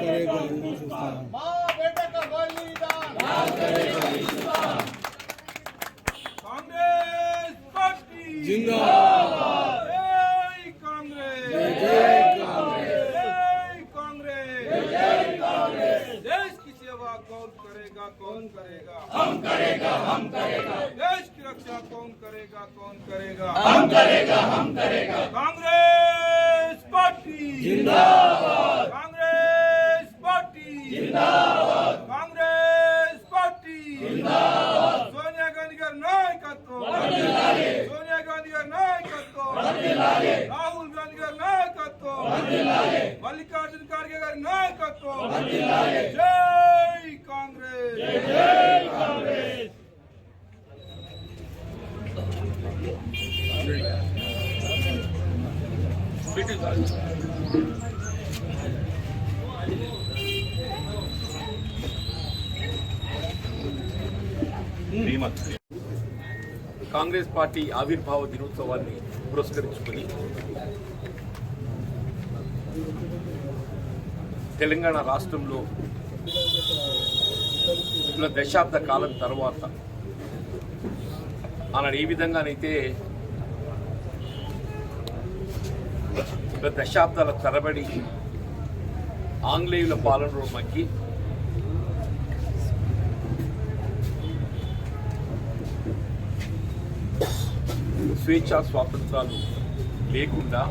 करेगा हिंदुस्तान माँ बेटे का बलिदान कांग्रेस पार्टी। जिंदाबाद। कांग्रेस कांग्रेस कांग्रेस जय कांग्रेस देश की सेवा कौन करेगा कौन करेगा हम करेगा हम करेगा देश की रक्षा कौन करेगा कौन करेगा हम करेगा हम करेगा कांग्रेस पार्टी। जिंदाबाद మల్లికార్జున ఖార్గే గారి నాయకత్వం జై కాంగ్రెస్ జై కాంగ్రెస్ కాంగ్రెస్ పార్టీ ఆవిర్భావ దినోత్సవాన్ని పురస్కరించుకుని తెలంగాణ రాష్ట్రంలో ఇట్లా దశాబ్ద కాలం తర్వాత ఆనాడు ఏ విధంగానైతే ఇలా దశాబ్దాల తరబడి ఆంగ్లేయుల పాలనలో మగ్గి స్వేచ్ఛా స్వాతంత్రాలు లేకుండా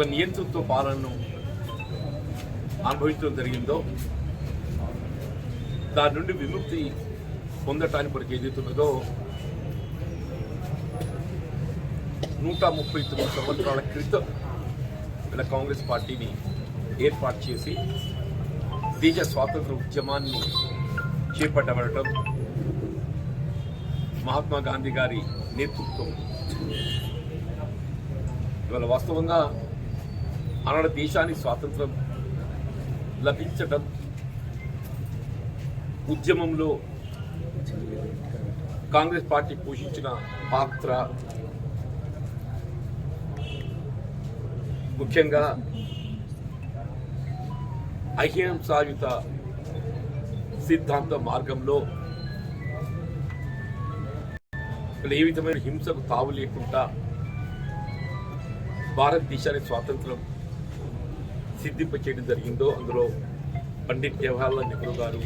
ఒక నియంతృత్వ పాలనను అనుభవించడం జరిగిందో దాని నుండి విముక్తి పొందటానికి కొరకు ఏదైతున్నదో నూట ముప్పై తొమ్మిది సంవత్సరాల క్రితం ఇలా కాంగ్రెస్ పార్టీని ఏర్పాటు చేసి దేశ స్వాతంత్ర ఉద్యమాన్ని చేపట్టబడటం మహాత్మా గాంధీ గారి నేతృత్వం. ఇవాళ వాస్తవంగా ఆనాడు దేశానికి స్వాతంత్రం లభించడం ఉద్యమంలో కాంగ్రెస్ పార్టీ పోషించిన పాత్ర ముఖ్యంగా అహింసాయుత సిద్ధాంత మార్గంలో ఏ విధమైన హింసకు తావు లేకుండా భారతదేశానికి స్వాతంత్రం సిద్ధింప చేయడం జరిగిందో అందులో పండిత్ జవహర్లాల్ నెహ్రూ గారు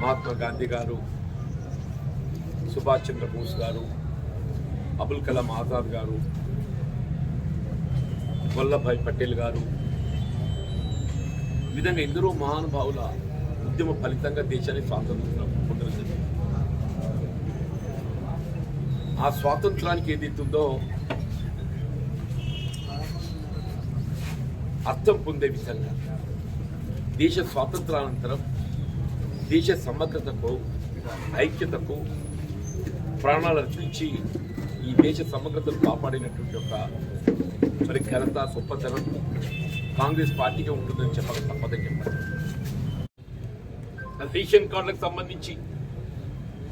మహాత్మా గాంధీ గారు సుభాష్ చంద్రబోస్ గారు అబుల్ కలాం ఆజాద్ గారు వల్లభాయ్ పటేల్ గారు. ఈ విధంగా ఎందరో మహానుభావుల ఉద్యమ ఫలితంగా దేశాన్ని స్వాతంత్రం పొందడం జరిగింది. ఆ స్వాతంత్రానికి ఏదైతుందో అర్థం పొందే విధంగా దేశ స్వాతంత్రానంతరం దేశ సమగ్రతకు ఐక్యతకు ప్రాణాలు అర్పించి ఈ దేశ సమగ్రతను కాపాడినటువంటి ఒక మరి ఘనత గొప్పతనం కాంగ్రెస్ పార్టీగా ఉంటుందని చెప్పక తప్పదని చెప్పారు రేషన్ కార్డులకు సంబంధించి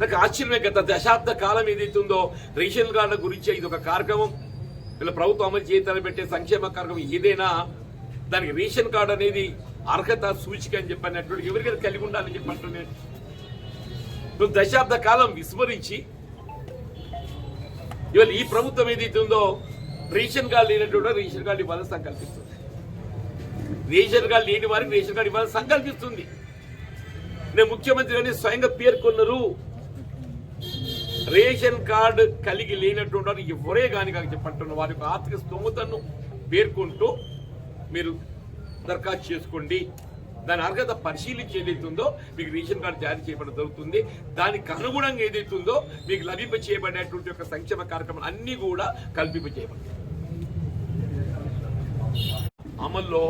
నాకు ఆశ్చర్యమే గత దశాబ్ద కాలం ఏదైతుందో రేషన్ కార్డుల గురించి ఇది ఒక కార్యక్రమం. వీళ్ళ ప్రభుత్వం అమలు చేయాలని పెట్టే సంక్షేమ కార్యక్రమం ఏదైనా దానికి రేషన్ కార్డు అనేది అర్హత సూచిక అని చెప్పినటువంటి ఎవరికైనా కలిగి ఉండాలని చెప్పంటున్నాను నేను దశాబ్ద కాలం విస్మరించి ఇవాళ ఈ ప్రభుత్వం ఏదైతే ఉందో రేషన్ కార్డు లేనటువంటి రేషన్ కార్డు ఇవ్వాలని సంకల్పిస్తుంది. రేషన్ కార్డు లేని వారికి రేషన్ కార్డు ఇవ్వాలని సంకల్పిస్తుంది. నేను ముఖ్యమంత్రి గారిని స్వయంగా పేర్కొన్నారు. రేషన్ కార్డు కలిగి లేనటువంటి వారు ఎవరే కానీ కాక చెప్పంటున్న వారి యొక్క ఆర్థిక స్తోమతను పేర్కొంటూ మీరు దరఖాస్తు చేసుకోండి. దాని అర్హత పరిశీలించి ఏదైతుందో మీకు రేషన్ కార్డు జారీ చేయబడడం జరుగుతుంది. దానికి అనుగుణంగా ఏదైతుందో మీకు లభింప చేయబడినటువంటి యొక్క సంక్షేమ కార్యక్రమాలు అన్ని కూడా కల్పింప చేయబడతాయి. అమల్లో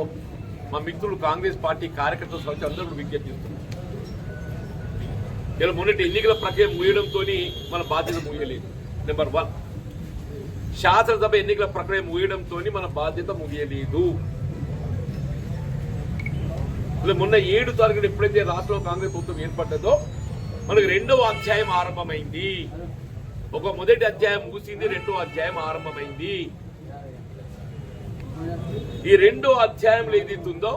మా మిత్రులు కాంగ్రెస్ పార్టీ కార్యకర్త సంస్థ అందరూ కూడా విజ్ఞప్తి చేస్తున్నారు. ఇలా మొన్నటి ఎన్నికల ప్రక్రియ ముగియడంతో మన బాధ్యత ముగియలేదు నెంబర్ వన్ శాసనసభ ఎన్నికల ప్రక్రియ ముగియడంతో మన బాధ్యత ముగియలేదు మొన్న ఏడు తారీఖున ఎప్పుడైతే రాష్ట్రంలో కాంగ్రెస్ ప్రభుత్వం ఏర్పడ్డదో మనకు రెండవ అధ్యాయం ఆరంభమైంది. ఒక మొదటి అధ్యాయం ముగిసింది రెండో అధ్యాయం ఆరంభమైంది. ఈ రెండో అధ్యాయంలో ఏదైతే ఉందో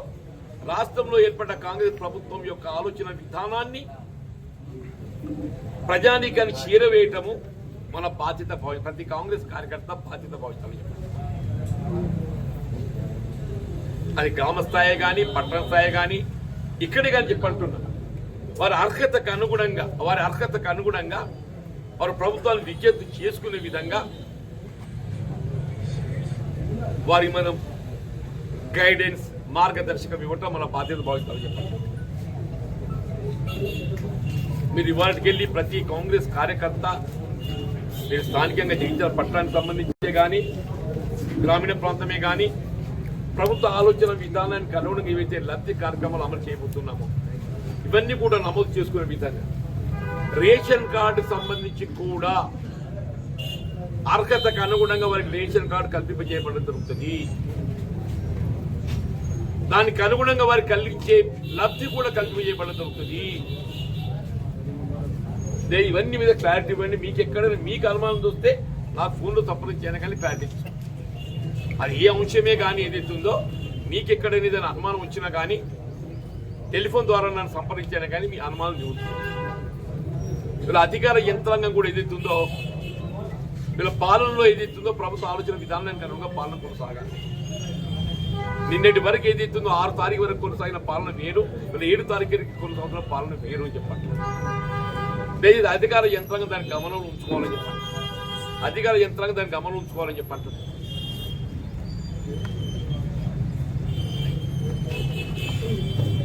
రాష్ట్రంలో ఏర్పడ్డ కాంగ్రెస్ ప్రభుత్వం యొక్క ఆలోచన విధానాన్ని ప్రజానీకాన్ని చేరవేయటము మన బాధ్యత భావి ప్రతి కాంగ్రెస్ కార్యకర్త బాధ్యత భావిస్తామని చెప్పారు అది గ్రామ స్థాయి కానీ పట్టణ స్థాయి కానీ ఇక్కడే కానీ చెప్పంటున్నా వారి అర్హతకు అనుగుణంగా వారి అర్హతకు అనుగుణంగా వారు ప్రభుత్వాలు విజ్ఞప్తి చేసుకునే విధంగా వారి మనం గైడెన్స్ మార్గదర్శకం ఇవ్వటం మన బాధ్యత భావిస్తారు చెప్పండి మీరు ఇవాళకి వెళ్ళి ప్రతి కాంగ్రెస్ కార్యకర్త మీరు స్థానికంగా జగిత్యాల పట్టణానికి సంబంధించే కానీ గ్రామీణ ప్రాంతమే కానీ ప్రభుత్వ ఆలోచన విధానానికి అనుగుణంగా ఏవైతే లబ్ధి కార్యక్రమాలు అమలు చేయబోతున్నామో ఇవన్నీ కూడా నమోదు చేసుకునే విధంగా రేషన్ కార్డు సంబంధించి కూడా అర్హతకు అనుగుణంగా వారికి రేషన్ కార్డు కల్పింపజేయబడడం జరుగుతుంది. దానికి అనుగుణంగా వారికి కలిగించే లబ్ధి కూడా కల్పింపజేయబడడం జరుగుతుంది. ఇవన్నీ మీద క్లారిటీ ఇవ్వండి. మీకు ఎక్కడ మీకు అనుమానం చూస్తే నా ఫోన్లో తప్పని చేయను కానీ క్లారిటీ ఇస్తాను. అది ఏ అంశమే కానీ ఏదైతే ఉందో మీకు ఎక్కడైనా ఏదైనా అనుమానం వచ్చినా కానీ టెలిఫోన్ ద్వారా నన్ను సంప్రదించాను కానీ మీ అనుమానం చూస్తుంది వీళ్ళ అధికార యంత్రాంగం కూడా ఏదైతే ఉందో వీళ్ళ పాలనలో ఏదైతే ఉందో ప్రభుత్వ ఆలోచన విధానానికి అనుగుణంగా పాలన కొనసాగాలి. నిన్నటి వరకు ఏదైతే ఉందో ఆరు తారీఖు వరకు కొనసాగిన పాలన వేరు వీళ్ళ ఏడు తారీఖు వరకు కొనసాగుతున్న పాలన వేరు అని చెప్పండి లేదు అధికార యంత్రాంగం దాని గమనంలో ఉంచుకోవాలని చెప్పండి అధికార యంత్రాంగం దాని గమనంలో ఉంచుకోవాలని చెప్పండి Thank you.